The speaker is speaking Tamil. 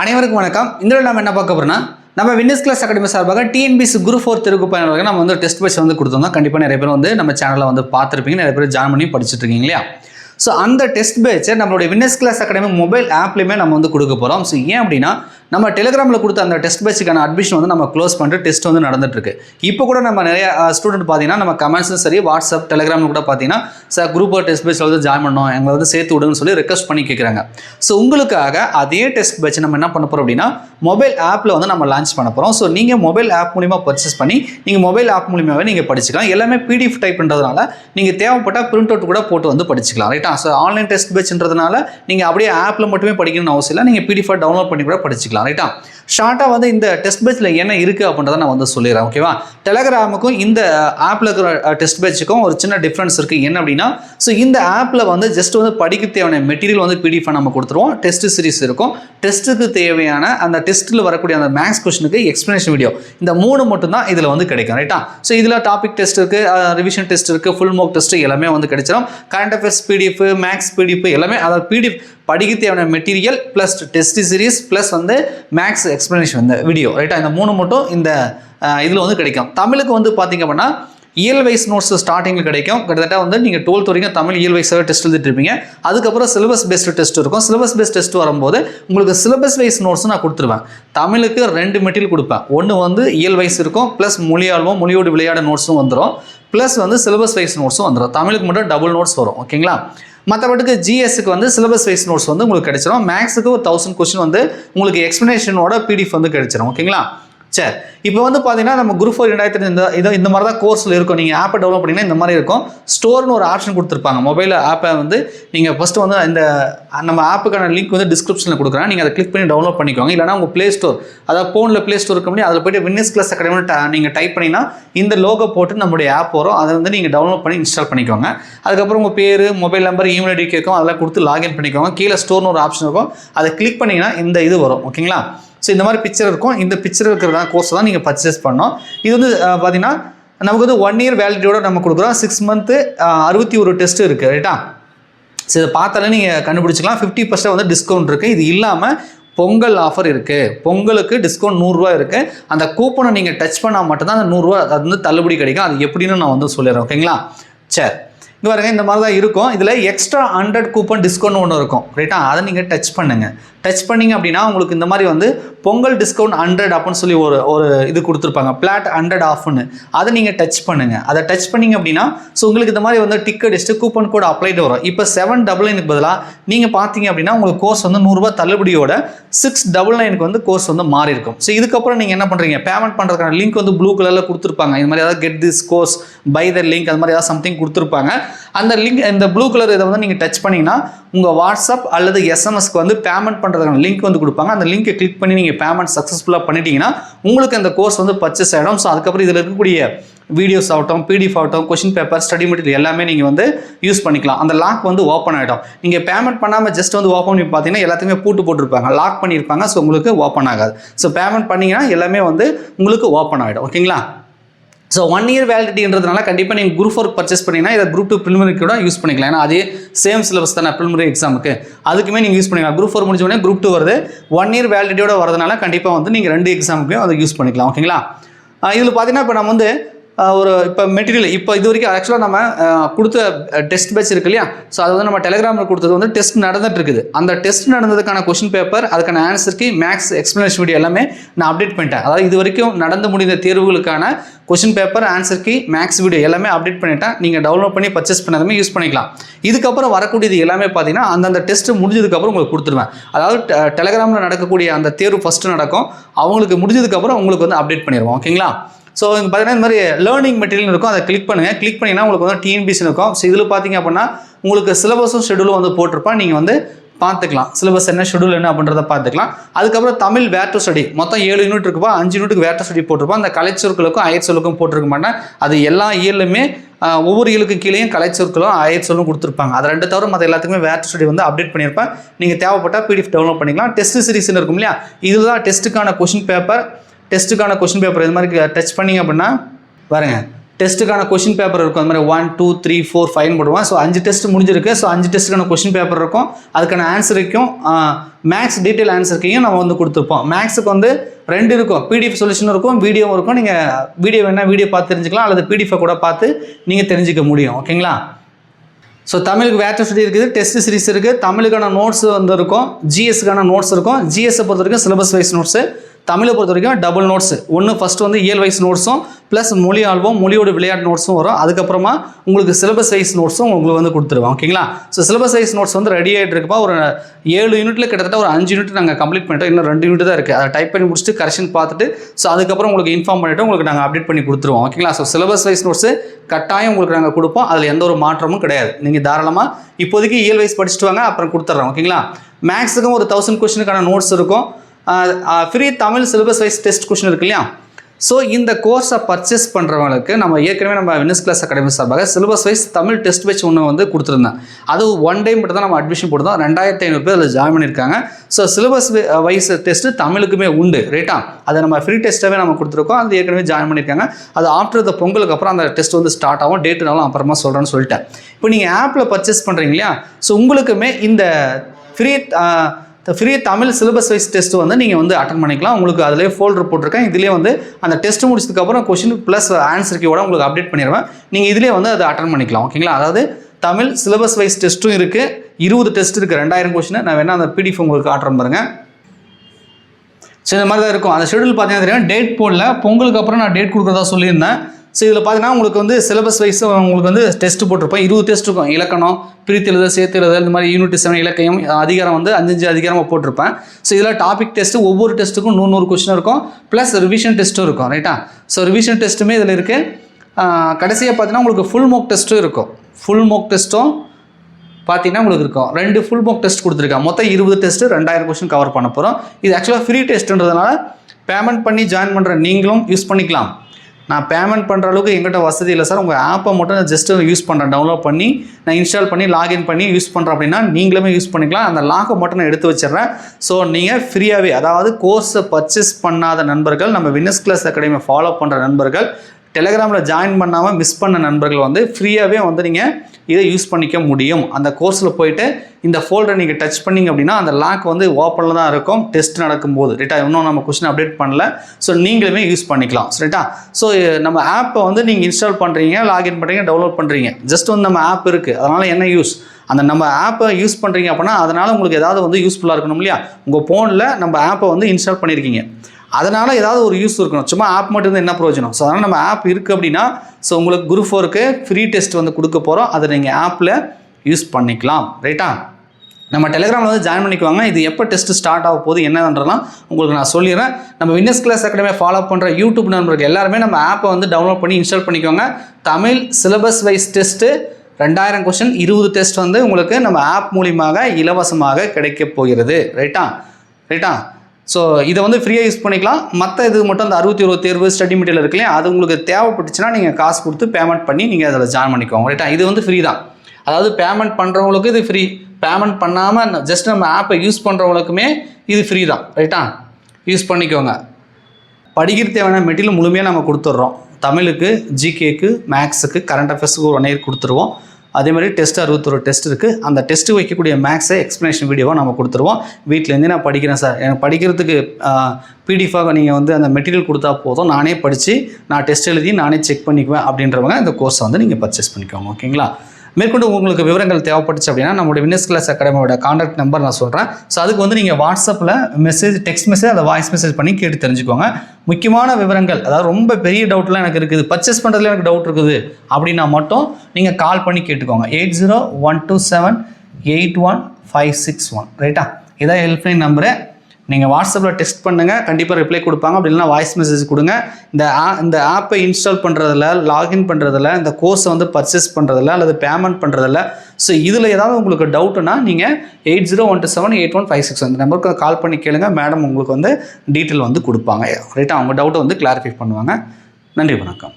அனைவருக்கும் வணக்கம். இந்த நம்ம என்ன பார்க்க போறோம்னா நம்ம வின்னஸ் கிளாஸ் அகாடமி சார்பாக டிஎன்பிசி குரு ஃபோர் தெருக்கு பயணர்களுக்கு நம்ம வந்து டெஸ்ட் பேஸ் வந்து கொடுத்துருந்தோம். கண்டிப்பாக நிறைய பேர் வந்து நம்ம சேனலில் வந்து பார்த்துருப்பீங்க. நிறைய பேர் ஜாயின் பண்ணி படிச்சுட்டு இருக்கீங்க இல்லையா? ஸோ அந்த டெஸ்ட் பேட்சை நம்மளுடைய வின்னஸ் கிளாஸ் அகாடமி மொபைல் ஆப்லையுமே நம்ம வந்து கொடுக்க போகிறோம் ஸோ ஏன் அப்படின்னா நம்ம டெலிகிராமில் கொடுத்த அந்த டெஸ்ட் பேட்சுக்கான அட்மிஷன் வந்து நம்ம க்ளோஸ் பண்ணிட்டு டெஸ்ட் வந்து நடந்துட்டுருக்கு. இப்போ கூட நம்ம நிறைய ஸ்டூடெண்ட் பார்த்தீங்கன்னா நம்ம கமெண்ட்ஸும் சரி வாட்ஸ்அப் டெலிகிராமில் கூட பார்த்தீங்கன்னா சார் குரூப் டெஸ்ட் பேட்சில் வந்து ஜாயின் பண்ணோம் எங்களை வந்து சேர்த்து விடுங்கன்னு சொல்லி ரெக்வஸ்ட் பண்ணி கேட்குறாங்க ஸோ உங்களுக்காக அதே டெஸ்ட் பேட்ச் நம்ம என்ன பண்ண போகிறோம் அப்படின்னா மொபைல் ஆப்பில் வந்து நம்ம லான்ச் பண்ண போகிறோம் ஸோ நீங்கள் மொபைல் ஆப் மூலிமா பர்ச்சேஸ் பண்ணி நீங்கள் மொபைல் ஆப் மூலியமாகவே நீங்கள் படிச்சுக்கலாம். எல்லாமே பிடிஎஃப் டைப் பண்ணுறதுனால நீங்கள் தேவைப்பட்டால் பிரிண்ட் அவுட் கூட போட்டு வந்து படிச்சுக்கலாம். ரைட்டா ஸோ ஆன்லைன் டெஸ்ட் பேட்ச்ன்றதுனால நீங்கள் அப்படியே ஆப்பில் மட்டுமே படிக்கணும்னு அவசியம் இல்லை. நீங்கள் பிடிஎஃப் டவுன்லோட் பண்ணி கூட படிச்சுக்கலாம். ரைட்டா ஷார்ட்டாக வந்து இந்த டெஸ்ட் பேட்சில் என்ன இருக்குது அப்படின்றத நான் வந்து சொல்லிடுறேன் ஓகேவா டெலகிராமுக்கும் இந்த ஆப்பில் இருக்கிற டெஸ்ட் பேட்சுக்கும் ஒரு சின்ன டிஃப்ரென்ஸ் இருக்குது என்ன அப்படின்னா ஸோ இந்த ஆப்பில் வந்து ஜஸ்ட் வந்து படிக்க தேவையான மெட்டீரியல் வந்து பிடிஎஃப் நம்ம கொடுத்துருவோம். டெஸ்ட் சீரிஸ் இருக்கும். டெஸ்ட்டுக்கு தேவையான அந்த டெஸ்ட்டில் வரக்கூடிய அந்த மேக்ஸ் கொஷனுக்கு எக்ஸ்ப்ளனேஷன் வீடியோ இந்த மூணு மட்டும்தான் இதில் வந்து கிடைக்கும் ரைட்டா ஸோ இதில் டாபிக் டெஸ்ட் இருக்குது ரிவிஷன் டெஸ்ட் இருக்குது ஃபுல் மோக் டெஸ்ட் எல்லாமே வந்து கிடைச்சிடும் current affairs PDF maths PDF எல்லாமே அதாவது பிடிஎஃப் படிக்க தேவையான material plus test series plus வந்து மேக்ஸ் எக்ஸ்ப்ளனேஷன் இந்த வீடியோ ரைட்டா இந்த மூணு மட்டும் இந்த இதில் வந்து கிடைக்கும். தமிழுக்கு வந்து பார்த்தீங்க அப்படின்னா இயல் வைஸ் நோட்ஸ் ஸ்டார்டிங்கில் கிடைக்கும். கிட்டத்தட்ட வந்து நீங்கள் டுவெல்த் வரைக்கும் தமிழ் இயல் வைஸாகவே டெஸ்ட் எழுதிட்டு இருப்பீங்க. அதுக்கப்புறம் சிலபஸ் பேஸ்டு டெஸ்ட் இருக்கும். சிலபஸ் பேஸ்ட் டெஸ்ட் வரும்போது உங்களுக்கு சிலபஸ் வைஸ் நோட்ஸ் நான் கொடுத்துருவேன். தமிழுக்கு ரெண்டு மெட்டீரியல் கொடுப்பேன். ஒன்று வந்து இயல் வைஸ் இருக்கும். ப்ளஸ் மொழியாழ்வோம் மொழியோடு விளையாட நோட்ஸும் வந்துடும் ப்ளஸ் வந்து சிலபஸ் வைஸ் நோட்ஸும் வந்துடும் தமிழுக்கு மட்டும் டபுள் நோட்ஸ் வரும். ஓகேங்களா? மற்றபடிக்கு ஜிஎஸ்க்கு வந்து சிலபஸ் வைஸ் நோட்ஸ் வந்து உங்களுக்கு கிடைச்சிடும் மேக்ஸுக்கு ஒரு தௌசண்ட் கொஸ்டின் வந்து உங்களுக்கு எக்ஸ்ப்ளனேஷனோட பிடிஎஃப் வந்து கிடைச்சிரும். ஓகேங்களா? சரி இப்போ வந்து பார்த்தீங்கன்னா நம்ம குரூப் ஃபோர் ரெண்டாயிரத்தி இந்த இது இந்த மாதிரி தான் கோர்ஸில் இருக்கும். நீங்கள் ஆப்பை டெவலப் பண்ணிங்கன்னா இந்த மாதிரி இருக்கும். ஸ்டோர்னு ஒரு ஆப்ஷன் கொடுத்துருப்பாங்க. மொபைல் ஆப்பை வந்து நீங்கள் ஃபஸ்ட்டு வந்து இந்த நம்ம ஆப்புக்கான லிங்க் வந்து டிஸ்கிரிப்ஷனில் கொடுக்குறேன். நீங்கள் அதை கிளிக் பண்ணி டவுன்லோட் பண்ணிக்கோங்க. இல்லைனா உங்கள் ப்ளே ஸ்டோர் அதாவது ஃபோனில் ப்ளே ஸ்டோர் இருக்க முடியும். அதில் போய்ட்டு வின்னஸ் கிளாஸ் அகாடமி நீங்கள் டைப் பண்ணிங்கன்னா இந்த லோகோ போட்டு நம்மளுடைய ஆப் வரும். அதை வந்து நீங்கள் டவுன்லோட் பண்ணி இன்ஸ்டால் பண்ணிக்கோங்க. அதுக்கப்புறம் உங்கள் பேர் மொபைல் நம்பர் இமெயில் ஐடி கேட்கும். அதெல்லாம் கொடுத்து லாகின் பண்ணிக்கோங்க. கீழே ஸ்டோர்னு ஒரு ஆப்ஷன் இருக்கும். அதை கிளிக் பண்ணிங்கன்னா இந்த இது வரும். ஓகேங்களா ஸோ இந்த மாதிரி பிக்சர் இருக்கும். இந்த பிக்சர் இருக்கிற கோர்ஸ் தான் நீங்கள் பர்ச்சேஸ் பண்ணோம் இது வந்து பார்த்தீங்கன்னா நமக்கு வந்து ஒன் இயர் வேலிடியோட நம்ம கொடுக்குறோம். சிக்ஸ் மந்த்து அறுபத்தி ஒரு டெஸ்ட் இருக்குது ரைட்டா ஸோ இதை பார்த்தாலே நீங்கள் கண்டுபிடிச்சிக்கலாம். ஃபிஃப்டி பர்சன்ட் வந்து டிஸ்கவுண்ட் இருக்குது இது இல்லாமல் பொங்கல் ஆஃபர் இருக்குது பொங்கலுக்கு டிஸ்கவுண்ட் நூறுரூவா இருக்குது அந்த கூப்பனை நீங்கள் டச் பண்ணால் மட்டும்தான் அந்த நூறுரூவா அது வந்து தள்ளுபடி கிடைக்கும். அது எப்படின்னு நான் வந்து சொல்லிடுறேன். ஓகேங்களா சரி. இந்த பாருங்க இந்த மாதிரி தான் இருக்கும். இதில் எக்ஸ்ட்ரா ஹண்ட்ரட் கூப்பன் டிஸ்கவுண்ட் ஒன்று இருக்கும். ரைட்டா அதை நீங்கள் டச் பண்ணுங்கள் டச் பண்ணீங்க அப்படின்னா உங்களுக்கு இந்த மாதிரி வந்து பொங்கல் டிஸ்கவுண்ட் ஹண்ட்ரட் அப்படின்னு சொல்லி ஒரு ஒரு இது கொடுத்துருப்பாங்க. பிளாட் ஹண்ட்ரட் ஆஃப்னு அதை நீங்கள் டச் பண்ணுங்கள் அதை டச் பண்ணீங்க அப்படின்னா ஸோ உங்களுக்கு இந்த மாதிரி வந்து டிக் அடிச்சுட்டு கூப்பன் கோட் அப்ளைடு வரும். இப்போ செவன் டபுள் நைனுக்கு பதிலாக நீங்கள் பார்த்தீங்க அப்படின்னா உங்களுக்கு கோர்ஸ் வந்து நூறுரூவா தள்ளுபடியோட சிக்ஸ் டபுள் நைனுக்கு வந்து கோர்ஸ் வந்து மாறி இருக்கும். ஸோ இதுக்கப்புறம் நீங்கள் என்ன பண்ணுறீங்க பேமெண்ட் பண்ணுறதுக்கான லிங்க் வந்து ப்ளூ கலரில் கொடுத்துருப்பாங்க. இந்த மாதிரி ஏதாவது get this course by the link அது மாதிரி ஏதாவது சம்திங் கொடுத்துருப்பாங்க. அந்த லிங்க் இந்த ப்ளூ கலர் இதை வந்து நீங்கள் டச் பண்ணிங்கன்னா உங்கள் வாட்ஸ்அப் அல்லது எஸ்எம்எஸ்க்கு வந்து பேமெண்ட் பண்ணுறதுக்கான லிங்க் வந்து கொடுப்பாங்க. அந்த லிங்கை கிளிக் பண்ணி நீங்கள் பேமெண்ட் சக்ஸஸ்ஃபுல்லாக பண்ணிட்டீங்கன்னா உங்களுக்கு அந்த கோர்ஸ் வந்து பர்ச்சேஸ் ஆகிடும் ஸோ அதுக்கப்புறம் இதில் இருக்கக்கூடிய வீடியோஸ் ஆகட்டும் பிடிஎஃப் ஆகட்டும் கொஷின் பேப்பர் ஸ்டடி மெட்டீரியல் எல்லாமே நீங்கள் வந்து யூஸ் பண்ணிக்கலாம். அந்த லாக் வந்து ஓப்பன் ஆகிடும் நீங்கள் பேமெண்ட் பண்ணாமல் ஜஸ்ட் வந்து ஓப்பன் பண்ணி பார்த்தீங்கன்னா எல்லாத்தையுமே பூட்டு போட்டிருப்பாங்க. லாக் பண்ணியிருப்பாங்க. ஸோ உங்களுக்கு ஓப்பன் ஆகாது. ஸோ பேமெண்ட் பண்ணிங்கன்னா எல்லாமே வந்து உங்களுக்கு ஓப்பன் ஆகிடும் ஓகேங்களா ஸோ ஒன் இயர் வேலிடிட்டின்றதுனால கண்டிப்பாக நீங்கள் குரூப் ஃபோர் பர்ச்சேஸ் பண்ணிங்கன்னா இதை குரூப் டூ ப்ரிலிமினரி கூட யூஸ் பண்ணிக்கலாம். ஏன்னா அதே சேம் சிலபஸ் தானே ப்ரிலிமினரி எக்ஸாமுக்கு அதுக்குமே நீங்கள் யூஸ் பண்ணிக்கலாம். குரூப் ஃபோர் முடிஞ்ச உடனே குரூப் டூ வருது. ஒன் இயர் வேலிடிட்டியோட வரதுனால கண்டிப்பாக வந்து நீங்கள் ரெண்டு எக்ஸாமுக்கும் அதை யூஸ் பண்ணிக்கலாம். ஓகேங்களா இதில் பார்த்தீங்கன்னா இப்போ நம்ம வந்து ஒரு இப்போ மெட்டீரியல் இப்போ இது வரைக்கும் ஆக்சுவலாக நம்ம கொடுத்த டெஸ்ட் பேட்ச் இருக்கு இல்லையா? ஸோ அது வந்து நம்ம டெலிகிராமில் கொடுத்தது வந்து டெஸ்ட் நடந்துட்டு இருக்குது. அந்த டெஸ்ட் நடந்ததுக்கான கொஷின் பேப்பர் அதுக்கான ஆன்சருக்கு மேக்ஸ் எக்ஸ்பிளனேஷன் வீடியோ எல்லாமே நான் அப்டேட் பண்ணிட்டேன். அதாவது இது வரைக்கும் நடந்து முடிந்த தேர்வுகளுக்கான question paper answer key maths video எல்லாமே அப்டேட் பண்ணிட்டேன். நீங்கள் டவுன்லோட் பண்ணி பர்ச்சேஸ் பண்ணதுமே யூஸ் பண்ணிக்கலாம். இதுக்கப்புறம் வரக்கூடியது எல்லாமே பார்த்தீங்கன்னா அந்தந்த டெஸ்ட் முடிஞ்சதுக்கப்புறம் உங்களுக்கு கொடுத்துருவேன். அதாவது டெலிகிராமில் நடக்கக்கூடிய அந்த தேர்வு ஃபஸ்ட்டு நடக்கும். அவங்களுக்கு முடிஞ்சதுக்கப்புறம் உங்களுக்கு வந்து அப்டேட் பண்ணிடுவோம். ஓகேங்களா ஸோ இங்கே பார்த்தீங்கன்னா இந்த மாதிரி லேர்னிங் மெட்டீரியல் இருக்கும் அதை கிளிக் பண்ணுங்கள் கிளிக் பண்ணிங்கன்னா உங்களுக்கு வந்து டிஎன்பிசி இருக்கும். ஸோ இதில் பார்த்தீங்க அப்படின்னா உங்களுக்கு சிலபஸும் ஷெடியூலும் வந்து போட்டிருப்பா. நீங்கள் வந்து பார்த்துக்கலாம் சிலபஸ் என்ன ஷெடியூல் என்ன அப்படின்றத பார்த்துக்கலாம் அதுக்கப்புறம் தமிழ் வேர் டு ஸ்டடி மொத்தம் ஏழு யூனிட் இருக்குப்பா. அஞ்சு யூனிட்டுக்கு வேர் டு ஸ்டடி போட்டிருப்போம் அந்த கலைச்சொற்களுக்கும் அயற்சொலுக்கும் போட்டிருக்க மாட்டேன். அது எல்லா இயர்லையுமே ஒவ்வொரு இயலுக்கு கீழேயும் கலைச்சொற்களும் அயற்சொல்லும் கொடுத்துருப்பாங்க. அது ரெண்டு தவிர மற்ற எல்லாத்துக்குமே வேர் டு ஸ்டடி வந்து அப்டேட் பண்ணியிருப்பேன். நீங்கள் தேவைப்பட்டால் பிடிஎஃப் டவுன்லோட் பண்ணிக்கலாம். டெஸ்ட் சீரிஸ்னு இருக்கும் இல்லையா? இதுதான் டெஸ்ட்டுக்கான கொஷின் பேப்பர் டெஸ்ட்டுக்கான கொஷின் பேப்பர் இது மாதிரி டச் பண்ணிங்க அப்படின்னா பாருங்க டெஸ்ட்டுக்கான கொஷின் பேப்பர் இருக்கும். அந்த மாதிரி one two three four five போடுவோம். ஸோ அஞ்சு டெஸ்ட் முடிஞ்சிருக்கு. ஸோ அஞ்சு டெஸ்ட்டுக்கான கொஷின் பேப்பர் இருக்கும். அதுக்கான ஆன்சருக்கும் மேக்ஸ் டீட்டெயில் ஆன்சருக்கையும் நம்ம வந்து கொடுத்துருப்போம். மேக்ஸுக்கு வந்து ரெண்டு இருக்கும். பிடிஎஃப் சொல்யூஷனும் இருக்கும் வீடியோவும் இருக்கும். நீங்கள் வீடியோ வேணால் வீடியோ பார்த்து தெரிஞ்சுக்கலாம். அல்லது பிடிஎஃபை கூட பார்த்து நீங்கள் தெரிஞ்சுக்க முடியும். ஓகேங்களா ஸோ தமிழுக்கு வேட்டர் ஸ்டடி இருக்குது? டெஸ்ட் சீரிஸ் இருக்குது தமிழுக்கான நோட்ஸ் வந்து இருக்கும். ஜிஎஸ்க்கான நோட்ஸ் இருக்கும். ஜிஎஸ்ஸை பொறுத்த வரைக்கும் சிலபஸ் வைஸ் நோட்ஸு தமிழை பொறுத்த வரைக்கும் டபுள் நோட்ஸ் ஒன்று ஃபஸ்ட்டு வந்து இயல் வைஸ் நோட்ஸும் ப்ளஸ் மொழி ஆல்பம் மொழியோட விளையாட்டு நோட்ஸும் வரும். அதுக்கப்புறமா உங்களுக்கு சிலபஸ் வைஸ் நோட்ஸும் உங்களுக்கு வந்து கொடுத்துருவோம். ஓகேங்களா ஸோ சிலபஸ் வைஸ் நோட்ஸ் வந்து ரெடி ஆகிட்டு இருக்குப்பா. ஒரு ஏழு யூனிட்டில் கிட்டத்தட்ட ஒரு அஞ்சு யூனிட் நாங்கள் கம்ப்ளீட் பண்ணிட்டோம். இன்னும் ரெண்டு யூனிட் தான் இருக்குது அதை டைப் பண்ணி முடிச்சுட்டு கரெக்ஷன் பார்த்துட்டு ஸோ அதுக்கப்புறம் உங்களுக்கு இன்ஃபார்ம் பண்ணிவிட்டு உங்களுக்கு நாங்கள் அப்டேட் பண்ணி கொடுத்துருவோம். ஓகேங்களா ஸோ சிலபஸ் வைஸ் நோட்ஸு கட்டாயம் உங்களுக்கு நாங்கள் கொடுப்போம். அதில் எந்த ஒரு மாற்றமும் கிடையாது. நீங்கள் தாராளமாக இப்போதைக்கு இயல் வைஸ் படிச்சுட்டு வாங்க. அப்புறம் கொடுத்துட்றோம் ஓகேங்களா மேக்ஸுக்கும் ஒரு தௌசண்ட் கொஸ்டினுக்கான நோட்ஸ் இருக்கும். Free Tamil syllabus wise test question இருக்கு இல்லையா? ஸோ இந்த கோர்ஸை பர்ச்சேஸ் பண்ணுறவங்களுக்கு நம்ம ஏற்கனவே நம்ம வினஸ் கிளாஸ் அகாடமி சார்பாக சிலபஸ் வைஸ் தமிழ் டெஸ்ட் வச்சு ஒன்று வந்து கொடுத்துருந்தேன். அது ஒன் டைம் மட்டும் தான் நம்ம அட்மிஷன் போட்டோம் ரெண்டாயிரத்தி ஐநூறு பேர் அதில் ஜாயின் பண்ணியிருக்காங்க. ஸோ சிலபஸ் வைஸ் டெஸ்ட்டு தமிழுக்குமே உண்டு ரைட்டா அதை நம்ம ஃப்ரீ டெஸ்ட்டாகவே நம்ம கொடுத்துருக்கோம். அது ஏற்கனவே ஜாயின் பண்ணியிருக்காங்க. அது ஆஃப்டர் த பொங்கலுக்கு அப்புறம் அந்த டெஸ்ட் வந்து ஸ்டார்ட் ஆகும். டேட்டுனாலும் அப்புறமா சொல்கிறேன்னு சொல்லிட்டேன். இப்போ நீங்கள் ஆப்பில் பர்ச்சேஸ் பண்ணுறீங்க இல்லையா? ஸோ உங்களுக்குமே இந்த free free Tamil syllabus wise test வந்து நீங்கள் வந்து அட்டன் பண்ணிக்கலாம். உங்களுக்கு அதிலே ஃபோல்டர் போட்டிருக்கேன். இதுலேயே வந்து அந்த டெஸ்ட் முடிச்சதுக்கப்புறம் கொஸ்டின் ப்ளஸ் ஆன்சர் கீயோட உங்களுக்கு அப்டேட் பண்ணிடுவேன். நீங்கள் இதுலேயே வந்து அதை அட்டன் பண்ணிக்கலாம். ஓகேங்களா அதாவது தமிழ் சிலபஸ் வைஸ் டெஸ்ட்டும் இருக்குது இருபது டெஸ்ட் இருக்குது ரெண்டாயிரம் கொஸ்டின் நான் வேணால் அந்த பிடிஎஃப் உங்களுக்கு காட்டுறேன் பாருங்கள் ஸோ இந்த மாதிரி தான் இருக்கும். அந்த ஷெடியூல் பார்த்தீங்கன்னா தெரியும். டேட் போடல. பொங்கலுக்கு அப்புறம் நான் டேட் கொடுக்குறதா சொல்லியிருந்தேன். ஸோ இதில் பார்த்தீங்கன்னா உங்களுக்கு வந்து சிலபஸ் வைஸ் உங்களுக்கு வந்து டெஸ்ட் போட்டிருப்போம். இருபது டெஸ்ட் இருக்கும். இலக்கணம் பிரித்து எழுதல் இந்த மாதிரி யூனிட் செவன் இலக்கியம் அதிகாரம் வந்து அஞ்சஞ்சு அதிகாரமாக போட்டிருப்பேன். ஸோ இதில் டாபிக் டெஸ்ட்டு ஒவ்வொரு டெஸ்ட்டுக்கும் நூறு நூறு கொஸ்டின் இருக்கும். ப்ளஸ் ரிவிஷன் டெஸ்ட்டும் இருக்கும். ரைட்டா ஸோ ரிவிஷன் டெஸ்ட்டுமே இதில் இருக்குது கடைசியாக பார்த்தீங்கன்னா உங்களுக்கு ஃபுல் மோக் டெஸ்ட்டும் இருக்கும். ஃபுல் மோக் டெஸ்ட்டும் பார்த்தீங்கன்னா உங்களுக்கு இருக்கும். ரெண்டு ஃபுல் மோக் டெஸ்ட் கொடுத்துருக்காங்க. மொத்தம் இருபது டெஸ்ட்டு ரெண்டாயிரம் கொஸ்டின் கவர் பண்ண போகிறோம் இது ஆக்சுவலாக ஃப்ரீ டெஸ்ட்டுன்றதுனால பேமெண்ட் பண்ணி ஜாயின் பண்ணுற நீங்களும் யூஸ் பண்ணிக்கலாம். நான் பேமெண்ட் பண்ணுற அளவுக்கு எங்கிட்ட வசதி இல்லை சார். உங்கள் ஆப்பை மட்டும் நான் ஜஸ்ட்டு யூஸ் பண்ணுறேன் டவுன்லோட் பண்ணி நான் இன்ஸ்டால் பண்ணி லாகின் பண்ணி யூஸ் பண்ணுறேன் அப்படின்னா நீங்களுமே யூஸ் பண்ணிக்கலாம். அந்த லாக்கை மட்டும் நான் எடுத்து வச்சிடுறேன். ஸோ நீங்கள் ஃப்ரீயாகவே அதாவது கோர்ஸை பர்ச்சேஸ் பண்ணாத நண்பர்கள் நம்ம வின்னஸ் கிளாஸ் அகாடமியை ஃபாலோ பண்ணுற நண்பர்கள் டெலிகிராமில் ஜாயின் பண்ணாமல் மிஸ் பண்ண நண்பர்கள் வந்து ஃப்ரீயாகவே வந்து நீங்கள் இதை யூஸ் பண்ணிக்க முடியும். அந்த கோர்ஸில் போயிட்டு இந்த ஃபோல்டரை நீங்கள் டச் பண்ணிங்க அப்படின்னா அந்த லாக் வந்து ஓப்பனில் தான் இருக்கும். டெஸ்ட் நடக்கும்போது. ரைட்டா இன்னும் நம்ம கொஸ்டின் அப்டேட் பண்ணல. ஸோ நீங்களுமே யூஸ் பண்ணிக்கலாம். ரைட்டா ஸோ நம்ம ஆப்பை வந்து நீங்கள் இன்ஸ்டால் பண்ணுறீங்க லாகின் பண்ணுறீங்க டவுன்லோட் பண்ணுறீங்க ஜஸ்ட் வந்து நம்ம ஆப் இருக்குது அதனால் என்ன யூஸ் அந்த நம்ம ஆப்பை யூஸ் பண்ணுறீங்க அப்படின்னா அதனால் உங்களுக்கு ஏதாவது வந்து யூஸ்ஃபுல்லாக இருக்கணும் இல்லையா? உங்கள் ஃபோனில் நம்ம ஆப்பை வந்து இன்ஸ்டால் பண்ணியிருக்கீங்க அதனால் ஏதாவது ஒரு யூஸ் இருக்கணும். சும்மா ஆப் மட்டும் இருந்தால் என்ன பிரயோஜனம்? ஸோ அதனால் நம்ம ஆப் இருக்குது அப்படின்னா ஸோ உங்களுக்கு குரூப் ஃபோருக்கு ஃப்ரீ டெஸ்ட் வந்து கொடுக்க போகிறோம் அதை நீங்கள் ஆப்பில் யூஸ் பண்ணிக்கலாம். ரைட்டா நம்ம டெலிகிராமில் வந்து ஜாயின் பண்ணிக்குவாங்க. இது எப்போ டெஸ்ட் ஸ்டார்ட் ஆக போகுது என்னன்றலாம் உங்களுக்கு நான் சொல்லிடுறேன். நம்ம வின்னஸ் கிளாஸ் அகாடமியை ஃபாலோ பண்ணுற யூடியூப் நண்பர்கள் எல்லாருமே நம்ம ஆப்பை வந்து டவுன்லோட் பண்ணி இன்ஸ்டால் பண்ணிக்கோங்க தமிழ் சிலபஸ் வைஸ் டெஸ்ட்டு ரெண்டாயிரம் கொஷின் இருபது டெஸ்ட் வந்து உங்களுக்கு நம்ம ஆப் மூலியமாக இலவசமாக கிடைக்க போகிறது. ரைட்டா ரைட்டா ஸோ இதை வந்து ஃப்ரீயாக யூஸ் பண்ணிக்கலாம். மற்ற இது மட்டும் அந்த அறுபத்தி ஒரு தேர்வு ஸ்டடி மெட்டீரியல் இருக்கு இல்லையா? அது உங்களுக்கு தேவைப்பட்டுச்சுன்னா நீங்கள் காசு கொடுத்து பேமெண்ட் பண்ணி நீங்கள் அதில் ஜாயின் பண்ணிக்கோங்க. ரைட்டா இது வந்து ஃப்ரீ தான். அதாவது பேமெண்ட் பண்ணுறவங்களுக்கு இது ஃப்ரீ பேமெண்ட் பண்ணாமல் ஜஸ்ட் நம்ம ஆப்பை யூஸ் பண்ணுறவங்களுக்குமே இது ஃப்ரீ தான். ரைட்டா யூஸ் பண்ணிக்கோங்க. படிக்கிற தேவையான மெட்டீரியல் முழுமையாக நம்ம கொடுத்துட்றோம். தமிழுக்கு ஜிகேக்கு மேக்ஸுக்கு கரண்ட் அஃபேர்ஸுக்கு ஒரு ஒன் இயர் கொடுத்துருவோம். அதே மாதிரி டெஸ்ட் அறுபத்தொரு டெஸ்ட் இருக்குது அந்த டெஸ்ட்டு வைக்கக்கூடிய மேக்ஸை எக்ஸ்ப்ளனேஷன் வீடியோவாக நம்ம கொடுத்துருவோம். வீட்டிலேருந்து நான் படிக்கிறேன் சார் எனக்கு படிக்கிறதுக்கு பிடிஎஃபாக நீங்கள் வந்து அந்த மெட்டீரியல் கொடுத்தா போதும். நானே படித்து நான் டெஸ்ட் எழுதி நானே செக் பண்ணிக்குவேன் அப்படின்றவங்க இந்த கோர்ஸை வந்து நீங்கள் பர்ச்சேஸ் பண்ணிக்கோங்க. ஓகேங்களா மேற்கொண்டு உங்களுக்கு விவரங்கள் தேவைப்பட்டுச்சு அப்படின்னா நம்மளுடைய வின்னஸ் கிளாஸ் அகாடமியோட காண்டாக்ட் நம்பர் நான் சொல்கிறேன் ஸோ அதுக்கு வந்து நீங்கள் வாட்ஸ்அப்பில் மெசேஜ் டெக்ஸ்ட் மெசேஜ் அதை வாய்ஸ் மெசேஜ் பண்ணி கேட்டு தெரிஞ்சுக்கோங்க. முக்கியமான விவரங்கள் அதாவது ரொம்ப பெரிய டவுட்லாம் எனக்கு இருக்குது. பர்ச்சேஸ் பண்ணுறதுல எனக்கு டவுட் இருக்குது. அப்படின்னா மட்டும் நீங்கள் கால் பண்ணி கேட்டுக்கோங்க. Eight zero one two seven eight one five six one ரைட்டா இதான் ஹெல்ப்லைன் நம்பரு நீங்கள் வாட்ஸ்அப்பில் டெஸ்ட் பண்ணுங்கள் கண்டிப்பாக ரிப்ளை கொடுப்பாங்க. அப்படி இல்லைனா வாய்ஸ் மெசேஜ் கொடுங்க. இந்த ஆ இந்த ஆப்பை இன்ஸ்டால் பண்ணுறதில்ல லாகின் பண்ணுறதில்ல இந்த கோர்ஸை வந்து பர்ச்சேஸ் பண்ணுறதில்ல அல்லது பேமெண்ட் பண்ணுறதில்ல ஸோ இதில் ஏதாவது உங்களுக்கு டவுட்டுனா நீங்கள் eight zero one two seven eight one five six அந்த நம்பருக்கு கால் பண்ணி கேளுங்க. மேடம் உங்களுக்கு வந்து டீட்டெயில் வந்து கொடுப்பாங்க. ரைட்டாக அவங்க டவுட்டை வந்து கிளாரிஃபை பண்ணுவாங்க. நன்றி வணக்கம்.